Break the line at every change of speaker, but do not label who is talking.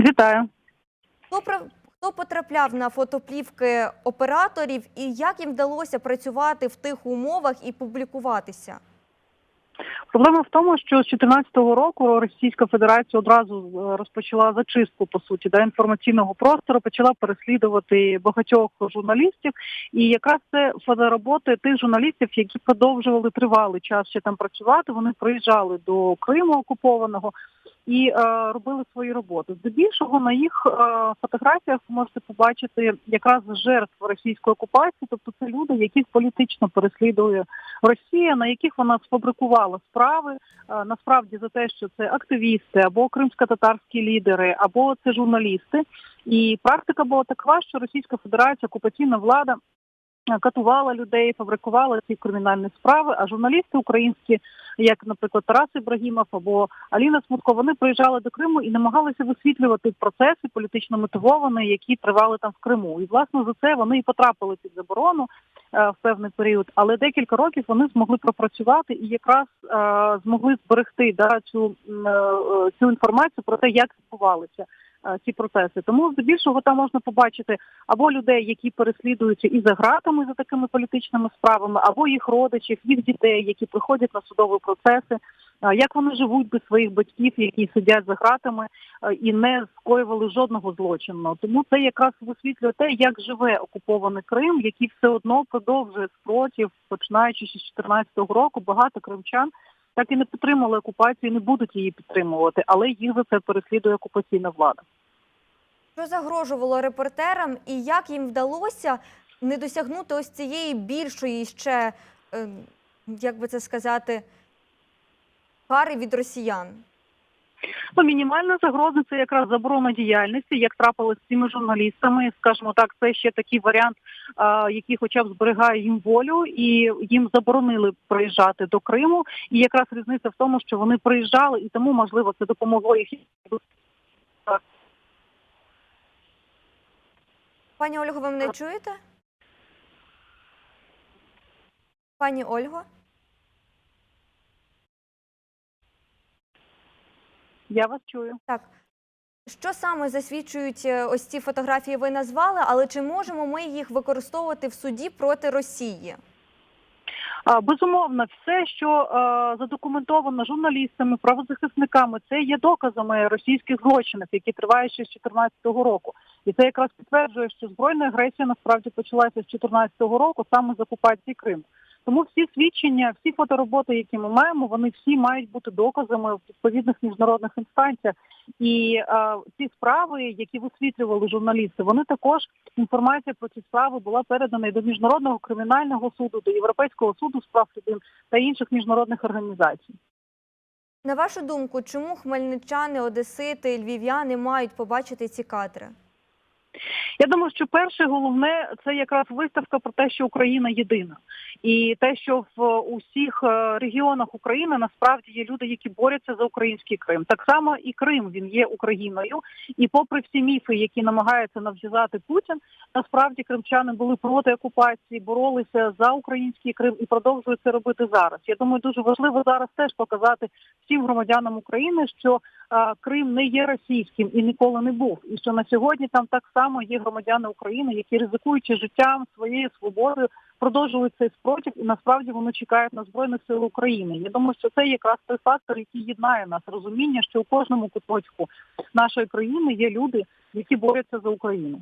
Вітаю.
Хто хто потрапляв на фотоплівки операторів і як їм вдалося працювати в тих умовах і публікуватися?
Проблема в тому, що з 2014 року Російська Федерація одразу е, розпочала зачистку по суті да, інформаційного простору, почала переслідувати багатьох журналістів. І якраз це фотороботи тих журналістів, які продовжували тривалий час ще там працювати. Вони приїжджали до Криму окупованого і е, робили свої роботи. Здебільшого на їх е, фотографіях ви можете побачити якраз жертв російської окупації, тобто це люди, яких політично переслідує Росія, на яких вона сфабрикувала справи е, насправді за те, що це активісти або кримсько-татарські лідери, або це журналісти. І практика була така, що Російська Федерація, окупаційна влада катувала людей, фабрикувала ці кримінальні справи. А журналісти українські, як, наприклад, Тарас Ібрагімов або Аліна Смутко, вони приїжджали до Криму і намагалися висвітлювати процеси політично мотивовані, які тривали там в Криму. І власне за це вони і потрапили під заборону е, в певний період, але декілька років вони змогли пропрацювати і якраз е, змогли зберегти да, цю, е, цю інформацію про те, як відбувалися е, ці процеси. Тому здебільшого там можна побачити або людей, які переслідуються і за гратами за такими політичними справами, або їх родичів, їх дітей, які приходять на судові процеси. е, Як вони живуть без своїх батьків, які сидять за гратами е, і не скоювали жодного злочину. Тому це якраз висвітлює те, як живе окупований Крим, який все одно продовжує спротив, починаючи з 2014 року, багато кримчан так і не підтримали окупацію, не будуть її підтримувати, але їх за це переслідує окупаційна влада.
Що загрожувало репортерам і як їм вдалося не досягнути ось цієї більшої ще, е, як би це сказати, кари від росіян?
Ну, мінімальна загроза це якраз заборона діяльності, як трапилось з цими журналістами. Скажімо так, це ще такий варіант, який хоча б зберігає їм волю, і їм заборонили приїжджати до Криму. І якраз різниця в тому, що вони приїжджали, і тому можливо це допомогло їх
Пані Ольго, ви мене чуєте? Пані Ольго?
Я вас чую.
Так. Що саме засвідчують е, ось ці фотографії ви назвали, але чи можемо ми їх використовувати в суді проти Росії?
Безумовно, все, що е, задокументовано журналістами, правозахисниками, це є доказами російських злочинів, які тривають ще з 2014 року. І це якраз підтверджує, що збройна агресія насправді почалася з 2014 року саме з окупації Криму. Тому всі свідчення, всі фотороботи, які ми маємо, вони всі мають бути доказами в відповідних міжнародних інстанціях. І е, ці справи, які висвітлювали журналісти, вони також інформація про ці справи була передана і до міжнародного кримінального суду, до Європейського суду з прав людини та інших міжнародних організацій.
На вашу думку, чому хмельничани, одесити, львів'яни мають побачити ці кадри?
Я думаю, що перше головне це якраз виставка про те, що Україна єдина, і те, що в усіх е, регіонах України насправді є люди, які борються за український Крим. Так само і Крим він є Україною, і попри всі міфи, які намагається нав'язати Путін, насправді кримчани були проти окупації, боролися за український Крим і продовжують це робити зараз. Я думаю, дуже важливо зараз теж показати всім громадянам України, що а, Крим не є російським і ніколи не був. І що на сьогодні там так само є громадяни України, які ризикуючи життям своєю свободою, продовжують цей спротив, і насправді вони чекають на збройних сил України. Я думаю, що це якраз той фактор, який єднає нас, розуміння, що у кожному куточку нашої країни є люди, які борються за Україну.